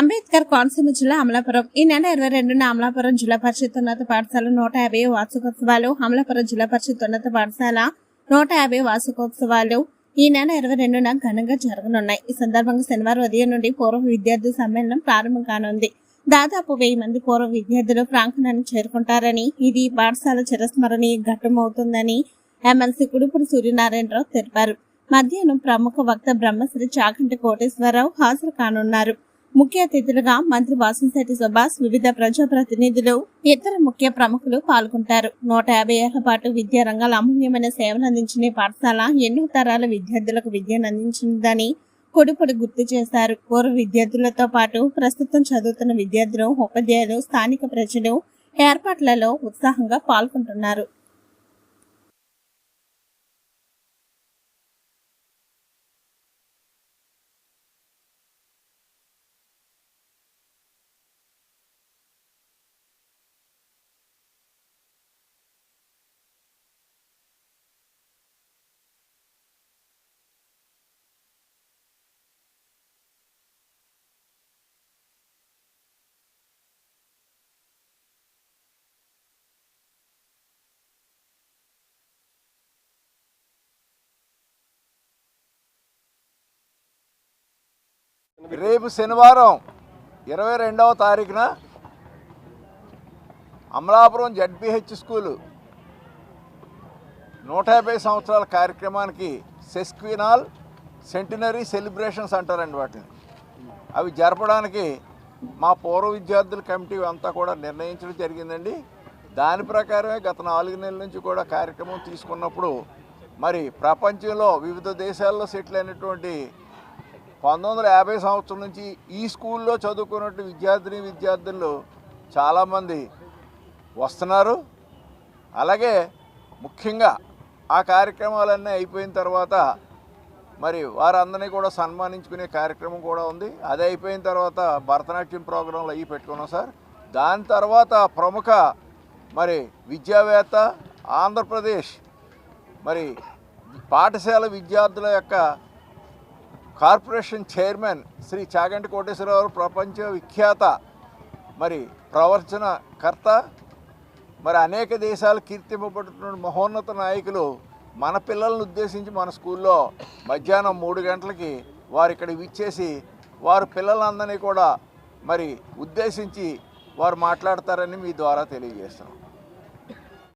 అంబేద్కర్ కోనసీమ జిల్లా అమలాపురం. ఈ నెల ఇరవై రెండున అమలాపురం జిల్లా పరిషత్ ఉన్నత పాఠశాల నూట యాభై వార్షికోత్సవాలు అమలాపురం జిల్లా పరిషత్ ఉన్నత పాఠశాల నూట యాభై వార్షికోత్సవాలు ఈ నెల ఇరవై రెండున ఘనంగా జరగనున్నాయి. ఈ సందర్భంగా శనివారం ఉదయం నుండి పూర్వ విద్యార్థి సమ్మేళనం ప్రారంభం కానుంది. దాదాపు వెయ్యి మంది పూర్వ విద్యార్థులు ప్రాంగణానికి చేరుకుంటారని ఇది పాఠశాల చిరస్మరణీయ ఘట్టమవుతుందని ఎమ్మెల్సీ కుడుపుడు సూర్యనారాయణరావు తెలిపారు. మధ్యాహ్నం ప్రముఖ వక్త బ్రహ్మశ్రీ చాకంటి కోటేశ్వరరావు హాజరు కానున్నారు. ముఖ్య అతిథులుగా మంత్రి వాసంశెట్టి సుభాష్ వివిధ ప్రజాప్రతినిధులు ఇతర ముఖ్య ప్రముఖులు పాల్గొంటారు. నూట యాభై ఏళ్ళ పాటు విద్యా రంగాల అమూల్యమైన సేవలు అందించిన పాఠశాల ఎన్నో తరాల విద్యార్థులకు విద్యను అందించిందని కొడుపుడు గుర్తు చేశారు. పూర్వ విద్యార్థులతో పాటు ప్రస్తుతం చదువుతున్న విద్యార్థులు ఉపాధ్యాయులు స్థానిక ప్రజలు ఏర్పాట్లలో ఉత్సాహంగా పాల్గొంటున్నారు. రేపు శనివారం ఇరవై రెండవ తారీఖున అమలాపురం జడ్బిహెచ్ స్కూలు నూట యాభై సంవత్సరాల కార్యక్రమానికి సెస్క్వినాల్ సెంటినరీ సెలబ్రేషన్స్ అంటారండి వాటిని. అవి జరపడానికి మా పూర్వ విద్యార్థుల కమిటీ అంతా కూడా నిర్ణయించడం జరిగిందండి. దాని ప్రకారమే గత నాలుగు నెలల నుంచి కూడా కార్యక్రమం తీసుకున్నప్పుడు మరి ప్రపంచంలో వివిధ దేశాల్లో సెటిల్ అయినటువంటి పంతొమ్మిది వందల యాభై సంవత్సరం నుంచి ఈ స్కూల్లో చదువుకున్నట్టు విద్యార్థిని విద్యార్థులు చాలామంది వస్తున్నారు. అలాగే ముఖ్యంగా ఆ కార్యక్రమాలన్నీ అయిపోయిన తర్వాత మరి వారందరినీ కూడా సన్మానించుకునే కార్యక్రమం కూడా ఉంది. అది అయిపోయిన తర్వాత భరతనాట్యం ప్రోగ్రాంలు అవి పెట్టుకున్నాం సార్. దాని తర్వాత ప్రముఖ మరి విద్యావేత్త ఆంధ్రప్రదేశ్ మరి పాఠశాల విద్యార్థుల యొక్క కార్పొరేషన్ చైర్మన్ శ్రీ చాగంటి కోటేశ్వరరావు ప్రపంచ విఖ్యాత మరి ప్రవర్చనకర్త మరి అనేక దేశాలు కీర్తింపబడుతున్న మహోన్నత నాయకులు మన పిల్లలను ఉద్దేశించి మన స్కూల్లో మధ్యాహ్నం మూడు గంటలకి వారు ఇక్కడ విచ్చేసి వారు పిల్లలందరినీ కూడా మరి ఉద్దేశించి వారు మాట్లాడతారని మీ ద్వారా తెలియజేస్తున్నాం.